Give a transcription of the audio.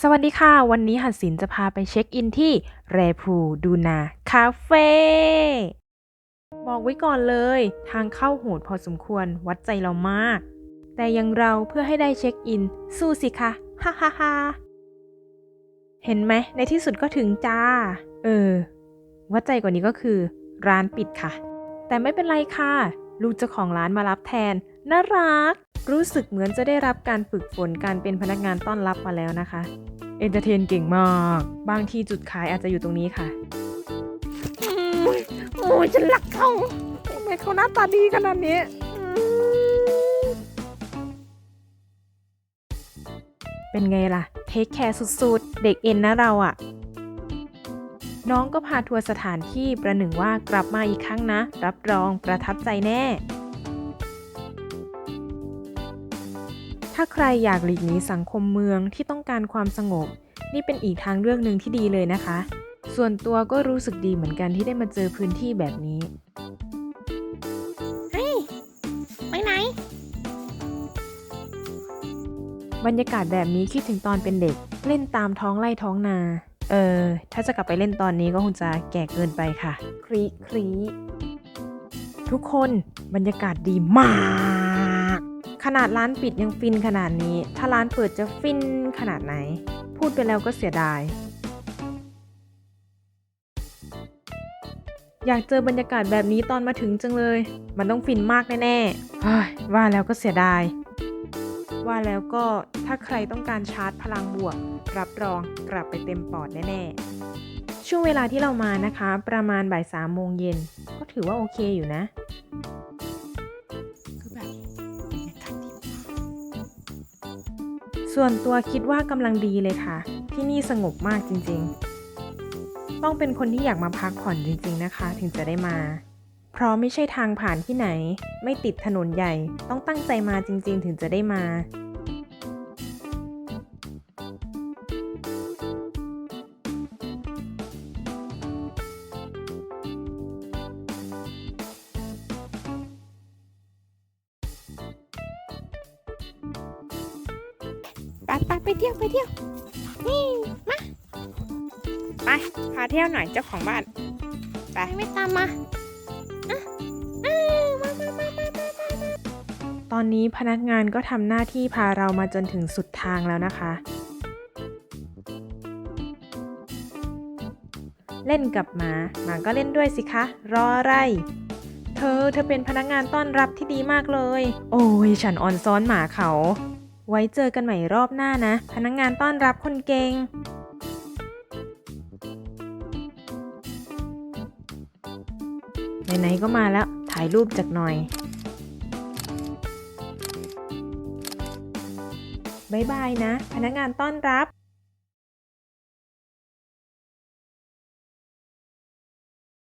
สวัสดีค่ะ วันนี้หัดสินจะพาไปเช็คอินที่แรพูดูนาคาเฟ่บอกไว้ก่อนเลย ทางเข้าโหดพอสมควรวัดใจเรามาก แต่ยังเราเพื่อให้ได้เช็คอิน สู้สิคะฮ่าฮ่าฮ่าเห็นไหม ในที่สุดก็ถึงจ้า เออ วัดใจกว่านี้ก็คือ ร้านปิดค่ะ แต่ไม่เป็นไรค่ะ ลูกเจ้าของร้านมารับแทน น่ารัก รู้สึกเหมือนจะได้รับการฝึกฝนการเป็นพนักงานต้อนรับมาแล้วนะคะ เอนเตอร์เทนเก่งมาก บางทีจุดขายอาจจะอยู่ตรงนี้ค่ะ โอ้ยฉันรักเขาทำไมเขาหน้าตาดีขนาดนี้เป็นไงล่ะ เทคแคร์สุดๆ เด็กเอ็นนะเราอะน้องก็พาทัวร์สถานที่ประหนึ่งว่ากลับมาอีกครั้งนะ รับรองประทับใจแน่ ถ้าใครอยากหลีกหนีสังคมเมืองที่ต้องการความสงบ นี่เป็นอีกทางเลือกหนึ่งที่ดีเลยนะคะ ส่วนตัวก็รู้สึกดีเหมือนกันที่ได้มาเจอพื้นที่แบบนี้ไปไหน บรรยากาศแบบนี้คิดถึงตอนเป็นเด็ก เล่นตามท้องไร่ท้องนา เออ ถ้าจะกลับไปเล่นตอนนี้ก็คงจะแก่เกินไปค่ะ ครีครีทุกคนบรรยากาศดีมาก ขนาดร้านปิดยังฟินขนาดนี้ ถ้าร้านเปิดจะฟินขนาดไหน พูดไปแล้วก็เสียดาย อยากเจอบรรยากาศแบบนี้ตอนมาถึงจังเลย มันต้องฟินมากแน่ๆเฮ้ยว่าแล้วก็เสียดาย ว่าแล้วก็ถ้าใครต้องการชาร์จพลังบวก รับรองกลับไปเต็มปอดแน่ๆ ช่วงเวลาที่เรามานะคะ ประมาณบ่ายสามโมงเย็นก็ถือว่าโอเคอยู่นะ ส่วนตัวคิดว่ากำลังดีเลยค่ะ ที่นี่สงบมากจริงๆ ต้องเป็นคนที่อยากมาพักผ่อนจริง ๆนะคะ ถึงจะได้มา เพราะไม่ใช่ทางผ่านที่ไหน ไม่ติดถนนใหญ่ ต้องตั้งใจมาจริง ๆ ถึงจะได้มา ไปไปไปเที่ยวไปเที่ยว นี่มาไปพาเที่ยวหน่อยเจ้าของบ้านไปไม่ตามมาอะอ่ามามามามามามาตอนนี้พนักงานก็ทำหน้าที่พาเรามาจนถึงสุดทางแล้วนะคะ เล่นกับหมาหมาก็เล่นด้วยสิคะ รออะไร เธอเธอเป็นพนักงานต้อนรับที่ดีมากเลย โอ้ยฉันอ่อนซ้อนหมาเขา ไว้เจอกันใหม่รอบหน้านะ พนักงานต้อนรับคนเก่งไหนๆก็มาแล้ว ถ่ายรูปจากหน่อยบายบายนะ พนักงานต้อนรับ